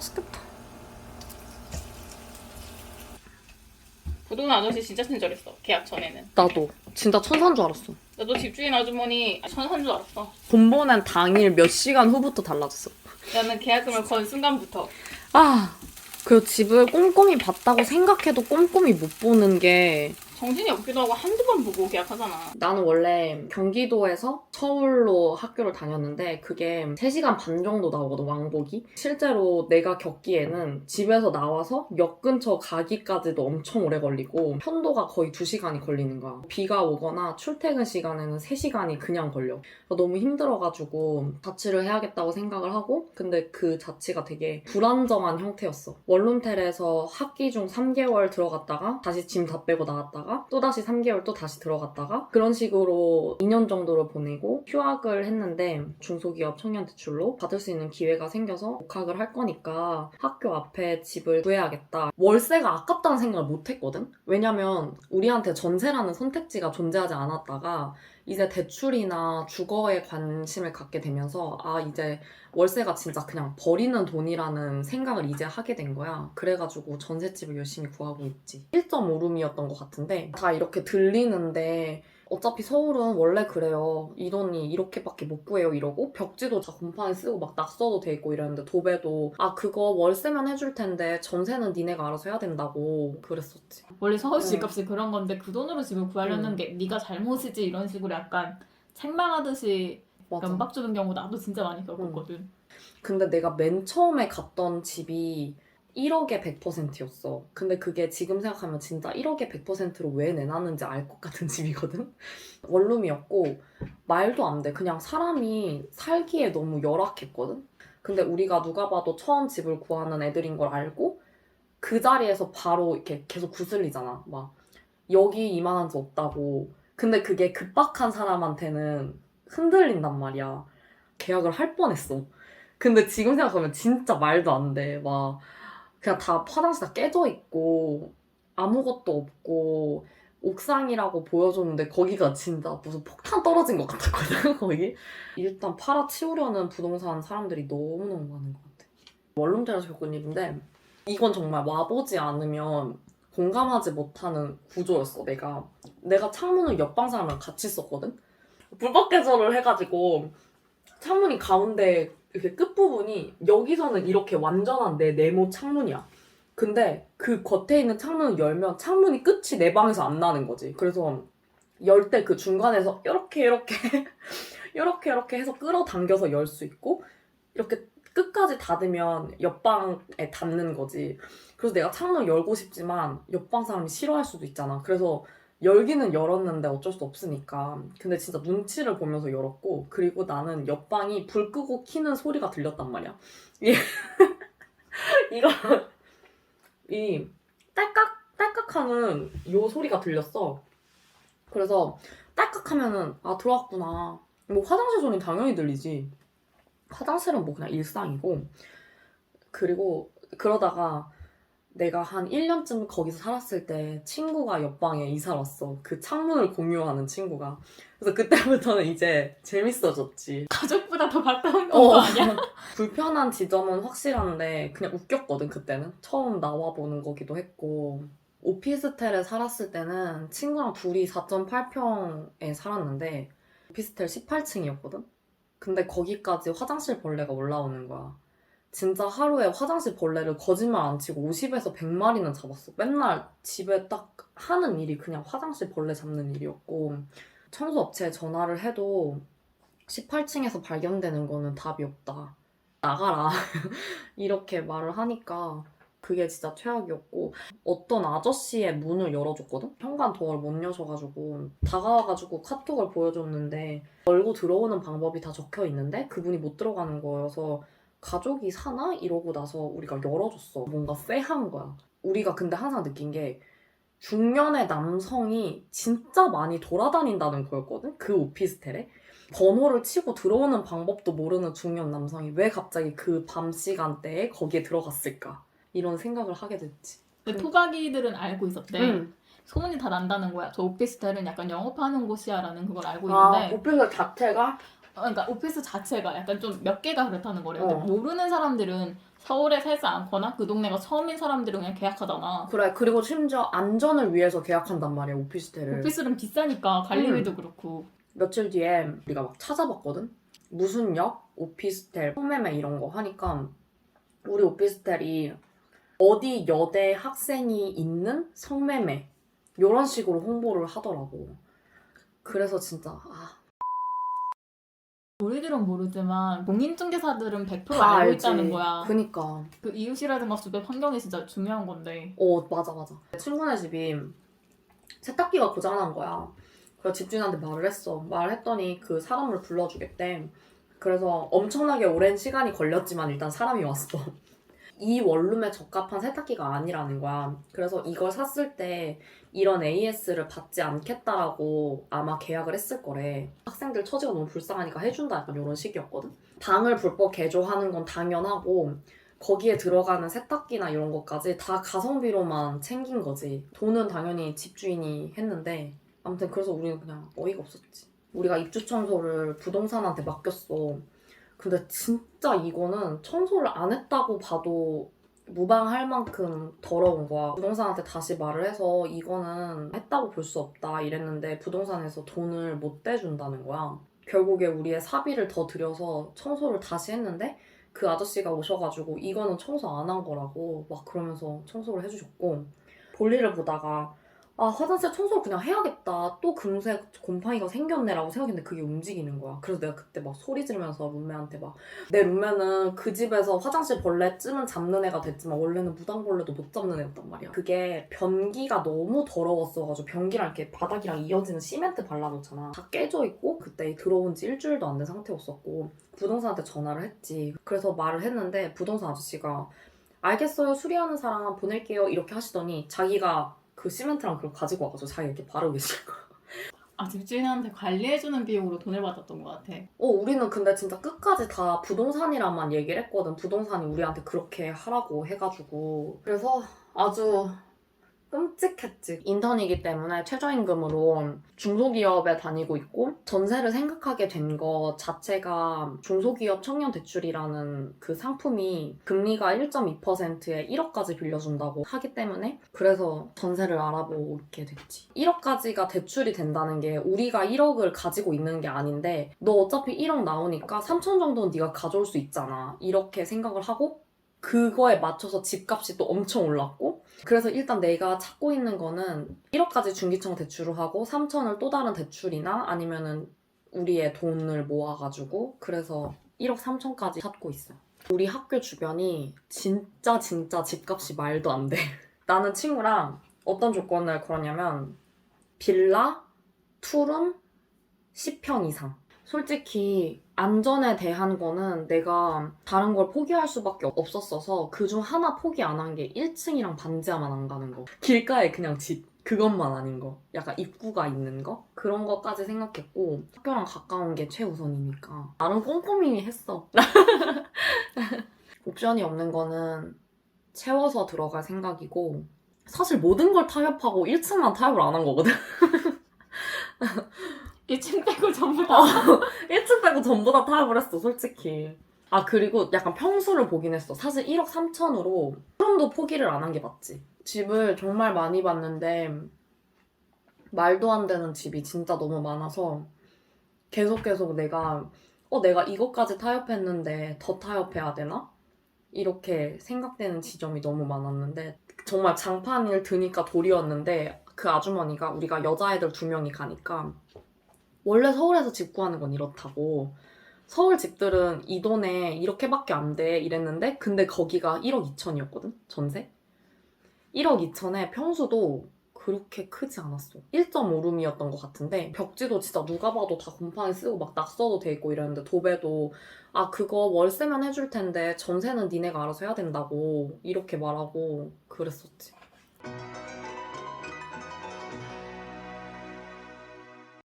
맛있겠다. 부동산 아저씨 진짜 친절했어. 계약 전에는. 나도 진짜 천사인 줄 알았어. 나도 집주인 아주머니 천사인 줄 알았어. 돈 보낸 당일 몇 시간 후부터 달라졌어. 나는 계약금을 건 순간부터. 아, 그 집을 꼼꼼히 봤다고 생각해도 꼼꼼히 못 보는 게 정신이 없기도 하고 한두 번 보고 계약하잖아. 나는 원래 경기도에서 서울로 학교를 다녔는데 그게 3시간 반 정도 나오거든, 왕복이. 실제로 내가 겪기에는 집에서 나와서 역 근처 가기까지도 엄청 오래 걸리고 편도가 거의 2시간이 걸리는 거야. 비가 오거나 출퇴근 시간에는 3시간이 그냥 걸려. 너무 힘들어가지고 자취를 해야겠다고 생각을 하고 근데 그 자취가 되게 불안정한 형태였어. 원룸텔에서 학기 중 3개월 들어갔다가 다시 짐 다 빼고 나왔다가 또다시 3개월 또 다시 들어갔다가 그런 식으로 2년 정도를 보내고 휴학을 했는데 중소기업 청년 대출로 받을 수 있는 기회가 생겨서 복학을 할 거니까 학교 앞에 집을 구해야겠다. 월세가 아깝다는 생각을 못 했거든? 왜냐면 우리한테 전세라는 선택지가 존재하지 않았다가 이제 대출이나 주거에 관심을 갖게 되면서 아 이제 월세가 진짜 그냥 버리는 돈이라는 생각을 이제 하게 된 거야. 그래가지고 전셋집을 열심히 구하고 있지. 1.5룸이었던 것 같은데 다 이렇게 들리는데 어차피 서울은 원래 그래요. 이 돈이 이렇게밖에 못 구해요 이러고 벽지도 다 곰팡이 쓰고 막 낙서도 돼 있고 이랬는데 도배도 아 그거 월세면 해줄 텐데 전세는 니네가 알아서 해야 된다고 그랬었지. 원래 서울 응. 집값이 그런 건데 그 돈으로 집을 구하려는 응. 게 네가 잘못이지 이런 식으로 약간 책망하듯이 맞아. 면박 주는 경우 나도 진짜 많이 겪었거든. 근데 내가 맨 처음에 갔던 집이 1억에 100%였어. 근데 그게 지금 생각하면 진짜 1억에 100%로 왜 내놨는지 알 것 같은 집이거든? 원룸이었고, 말도 안 돼. 그냥 사람이 살기에 너무 열악했거든? 근데 우리가 누가 봐도 처음 집을 구하는 애들인 걸 알고, 그 자리에서 바로 이렇게 계속 구슬리잖아. 막, 여기 이만한 집 없다고. 근데 그게 급박한 사람한테는 흔들린단 말이야. 계약을 할 뻔했어. 근데 지금 생각하면 진짜 말도 안 돼. 막 그냥 다 화장실 다 깨져 있고 아무것도 없고 옥상이라고 보여줬는데 거기가 진짜 무슨 폭탄 떨어진 것 같았거든 거기. 일단 팔아치우려는 부동산 사람들이 너무너무 많은 것 같아. 원룸들에서 겪은 일인데 이건 정말 와보지 않으면 공감하지 못하는 구조였어 내가. 내가 창문을 옆방 사람이랑 같이 썼거든. 불법 개조를 해가지고 창문이 가운데 이렇게 끝부분이 여기서는 이렇게 완전한 내 네모 창문이야. 근데 그 겉에 있는 창문을 열면 창문이 끝이 내 방에서 안 나는 거지. 그래서 열 때 그 중간에서 이렇게 이렇게 이렇게 이렇게 해서 끌어당겨서 열 수 있고 이렇게 끝까지 닫으면 옆방에 닿는 거지. 그래서 내가 창문을 열고 싶지만 옆방 사람이 싫어할 수도 있잖아. 그래서 열기는 열었는데 어쩔 수 없으니까. 근데 진짜 눈치를 보면서 열었고, 그리고 나는 옆방이 불 끄고 키는 소리가 들렸단 말이야. 이, 이거, 이, 딸깍, 딸깍 하는 요 소리가 들렸어. 그래서 딸깍 하면은, 아, 들어왔구나. 뭐 화장실 소리는 당연히 들리지. 화장실은 뭐 그냥 일상이고. 그리고 그러다가 내가 한 1년쯤 거기서 살았을 때 친구가 옆방에 이사 왔어. 그 창문을 공유하는 친구가. 그래서 그때부터는 이제 재밌어졌지. 가족보다 더 가까운 어. 거 아니야? 불편한 지점은 확실한데 그냥 웃겼거든 그때는. 처음 나와보는 거기도 했고. 오피스텔에 살았을 때는 친구랑 둘이 4.8평에 살았는데 오피스텔 18층이었거든? 근데 거기까지 화장실 벌레가 올라오는 거야. 진짜 하루에 화장실 벌레를 거짓말 안 치고 50에서 100마리는 잡았어. 맨날 집에 딱 하는 일이 그냥 화장실 벌레 잡는 일이었고 청소업체에 전화를 해도 18층에서 발견되는 거는 답이 없다. 나가라. 이렇게 말을 하니까 그게 진짜 최악이었고 어떤 아저씨의 문을 열어줬거든? 현관 도어를 못 여셔가지고 다가와가지고 카톡을 보여줬는데 열고 들어오는 방법이 다 적혀 있는데 그분이 못 들어가는 거여서 가족이 사나? 이러고 나서 우리가 열어줬어. 뭔가 쎄한 거야. 우리가 근데 항상 느낀 게 중년의 남성이 진짜 많이 돌아다닌다는 거였거든? 그 오피스텔에. 번호를 치고 들어오는 방법도 모르는 중년 남성이 왜 갑자기 그 밤 시간대에 거기에 들어갔을까? 이런 생각을 하게 됐지. 근데 토박이들은 알고 있었대. 응. 소문이 다 난다는 거야. 저 오피스텔은 약간 영업하는 곳이야라는 그걸 알고 아, 있는데 오피스텔 자체가? 어, 그러니까 오피스 자체가 약간 좀 몇 개가 그렇다는 거래요. 어. 모르는 사람들은 서울에 살지 않거나 그 동네가 처음인 사람들은 그냥 계약하잖아. 그래 그리고 심지어 안전을 위해서 계약한단 말이야 오피스텔을 오피스는 비싸니까 관리비도 그렇고. 며칠 뒤에 우리가 막 찾아봤거든 무슨 역 오피스텔 성매매 이런 거 하니까 우리 오피스텔이 어디 여대 학생이 있는 성매매 이런 식으로 홍보를 하더라고 그래서 진짜 아, 우리들은 모르지만 공인중개사들은 100%다 알고 알지. 있다는 거야. 그니까 그 이웃이라든가 주변 환경이 진짜 중요한 건데. 어 맞아 맞아 내 친구네 집이 세탁기가 고장난 거야 그래서 집주인한테 말을 했어 말을 했더니 그 사람을 불러주겠대 그래서 엄청나게 오랜 시간이 걸렸지만 일단 사람이 왔어 이 원룸에 적합한 세탁기가 아니라는 거야 그래서 이걸 샀을 때 이런 AS를 받지 않겠다라고 아마 계약을 했을 거래 학생들 처지가 너무 불쌍하니까 해준다 약간 이런 식이었거든 방을 불법 개조하는 건 당연하고 거기에 들어가는 세탁기나 이런 것까지 다 가성비로만 챙긴 거지. 돈은 당연히 집주인이 했는데 아무튼 그래서 우리는 그냥 어이가 없었지. 우리가 입주 청소를 부동산한테 맡겼어. 근데 진짜 이거는 청소를 안 했다고 봐도 무방할 만큼 더러운 거야. 부동산한테 다시 말을 해서 이거는 했다고 볼 수 없다 이랬는데 부동산에서 돈을 못 대준다는 거야. 결국에 우리의 사비를 더 들여서 청소를 다시 했는데 그 아저씨가 오셔가지고 이거는 청소 안 한 거라고 막 그러면서 청소를 해주셨고 볼일을 보다가 아 화장실 청소 그냥 해야겠다. 또 금세 곰팡이가 생겼네라고 생각했는데 그게 움직이는 거야. 그래서 내가 그때 막 소리 지르면서 룸메한테 막 내 룸메는 그 집에서 화장실 벌레쯤은 잡는 애가 됐지만 원래는 무당벌레도 못 잡는 애였단 말이야. 그게 변기가 너무 더러웠어가지고 변기랑 이렇게 바닥이랑 이어지는 시멘트 발라놓잖아. 다 깨져 있고 그때 들어온 지 일주일도 안 된 상태였었고 부동산한테 전화를 했지. 그래서 말을 했는데 부동산 아저씨가 알겠어요. 수리하는 사람 보낼게요. 이렇게 하시더니 자기가 그 시멘트랑 그걸 가지고 와가지고 자기 이렇게 바르고 계신 거야. 아 집주인한테 관리해주는 비용으로 돈을 받았던 것 같아. 어 우리는 근데 진짜 끝까지 다 부동산이랑만 얘기를 했거든. 부동산이 우리한테 그렇게 하라고 해가지고 그래서 아주 끔찍했지. 인턴이기 때문에 최저임금으로 중소기업에 다니고 있고 전세를 생각하게 된 것 자체가 중소기업 청년 대출이라는 그 상품이 금리가 1.2%에 1억까지 빌려준다고 하기 때문에 그래서 전세를 알아보게 됐지. 1억까지가 대출이 된다는 게 우리가 1억을 가지고 있는 게 아닌데 너 어차피 1억 나오니까 3천 정도는 네가 가져올 수 있잖아. 이렇게 생각을 하고 그거에 맞춰서 집값이 또 엄청 올랐고 그래서 일단 내가 찾고 있는 거는 1억까지 중기청 대출을 하고 3천을 또 다른 대출이나 아니면은 우리의 돈을 모아가지고 그래서 1억 3천까지 찾고 있어. 우리 학교 주변이 진짜 진짜 집값이 말도 안 돼. 나는 친구랑 어떤 조건을 걸었냐면 빌라, 투룸, 10평 이상. 솔직히 안전에 대한 거는 내가 다른 걸 포기할 수밖에 없었어서 그 중 하나 포기 안 한 게 1층이랑 반지하만 안 가는 거. 길가에 그냥 집. 그것만 아닌 거. 약간 입구가 있는 거? 그런 거까지 생각했고 학교랑 가까운 게 최우선이니까. 나름 꼼꼼히 했어. 옵션이 없는 거는 채워서 들어갈 생각이고 사실 모든 걸 타협하고 1층만 타협을 안 한 거거든. 1층 빼고 전부 다. 1층 빼고 전부 다 했어, 솔직히. 아, 그리고 약간 평수를 보긴 했어. 사실 1억 3천으로 조금도 포기를 안 한 게 맞지. 집을 정말 많이 봤는데, 말도 안 되는 집이 진짜 너무 많아서, 계속 계속 내가, 어, 내가 이것까지 타협했는데 더 타협해야 되나? 이렇게 생각되는 지점이 너무 많았는데, 정말 장판을 드니까 돌이었는데, 그 아주머니가 우리가 여자애들 두 명이 가니까, 원래 서울에서 집 구하는 건 이렇다고. 서울 집들은 이 돈에 이렇게밖에 안 돼 이랬는데 근데 거기가 1억 2천이었거든 전세? 1억 2천에 평수도 그렇게 크지 않았어. 1.5룸이었던 것 같은데 벽지도 진짜 누가 봐도 다 곰팡이 쓰고 막 낙서도 돼 있고 이랬는데 도배도 아 그거 월세면 해줄 텐데 전세는 니네가 알아서 해야 된다고 이렇게 말하고 그랬었지